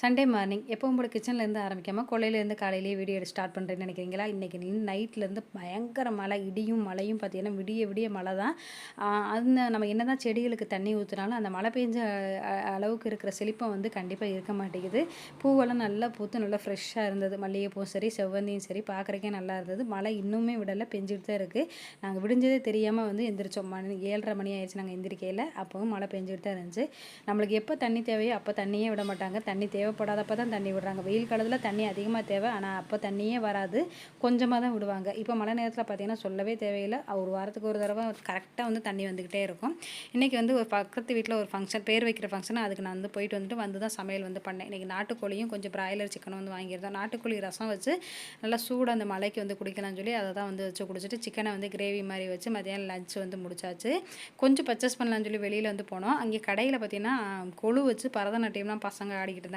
Sunday morning எப்பவும் போல கிச்சன்லேருந்து ஆரம்பிக்காமல் கொள்ளையிலேருந்து காலையிலேயே வீடியோ எடுத்து ஸ்டார்ட் பண்ணுறேன்னு நினைக்கிறீங்களா? இன்றைக்கி நைட்லேருந்து பயங்கர மழை இடியும் மழையும் பார்த்தீங்கன்னா விடிய விடிய மழை தான். அந்த நம்ம என்ன தான் செடிகளுக்கு தண்ணி ஊற்றுனாலும் அந்த மழை பெஞ்ச அளவுக்கு இருக்கிற செழிப்பம் வந்து கண்டிப்பாக இருக்க மாட்டேங்குது. பூவெல்லாம் நல்லா பூத்து நல்லா ஃப்ரெஷ்ஷாக இருந்தது. மல்லிகைப்பூவும் சரி செவ்வந்தியும் சரி பார்க்குறக்கே நல்லா இருந்தது. மழை இன்னுமே விடலை பெஞ்சிட்டு தான் இருக்குது நாங்கள் விடிஞ்சதே தெரியாமல் வந்து எந்திரிச்சோம். மணி ஏழரை மணி ஆயிடுச்சு. நாங்கள் எந்திரிக்கையில் அப்போவும் மழை பெஞ்சிட்டு தான் இருந்துச்சு. நம்மளுக்கு எப்போ தண்ணி தேவையோ அப்போ தண்ணியே விட மாட்டாங்க. தண்ணி தேவை தேவைப்படாதப்ப தான் தண்ணி விடுறாங்க. வெயில் காலத்தில் தண்ணி அதிகமாக தேவை. ஆனால் அப்போ தண்ணியே வராது. கொஞ்சமாக தான் விடுவாங்க. இப்போ மழை நேரத்தில் பார்த்திங்கன்னா சொல்லவே தேவையில்லை. ஒரு வாரத்துக்கு ஒரு தடவை கரெக்டாக வந்து தண்ணி வந்துக்கிட்டே இருக்கும். இன்றைக்கி வந்து ஒரு பக்கத்து வீட்டில் ஒரு ஃபங்க்ஷன் பேர் வைக்கிற ஃபங்க்ஷன் அதுக்கு நான் வந்து போயிட்டு வந்துட்டு வந்து தான் சமையல் வந்து பண்ணேன். இன்றைக்கி நாட்டுக்கோழியும் கொஞ்சம் பிராய்லர் சிக்கனும் வந்து வாங்கியிருந்தோம். நாட்டுக்கோழி ரசம் வச்சு நல்லா சூடு அந்த மலைக்கு வந்து குடிக்கலாம்னு சொல்லி அதை தான் வந்து வச்சு குடிச்சிட்டு சிக்கனை வந்து கிரேவி மாதிரி வச்சு மதியானம் லஞ்ச் வந்து முடிச்சாச்சு. கொஞ்சம் பர்ச்சேஸ் பண்ணலான்னு சொல்லி வெளியில் வந்து போனோம். அங்கே கடையில் பார்த்திங்கன்னா கொழு வச்சு பரதநாட்டியம்லாம் பசங்க ஆடிக்கிட்டு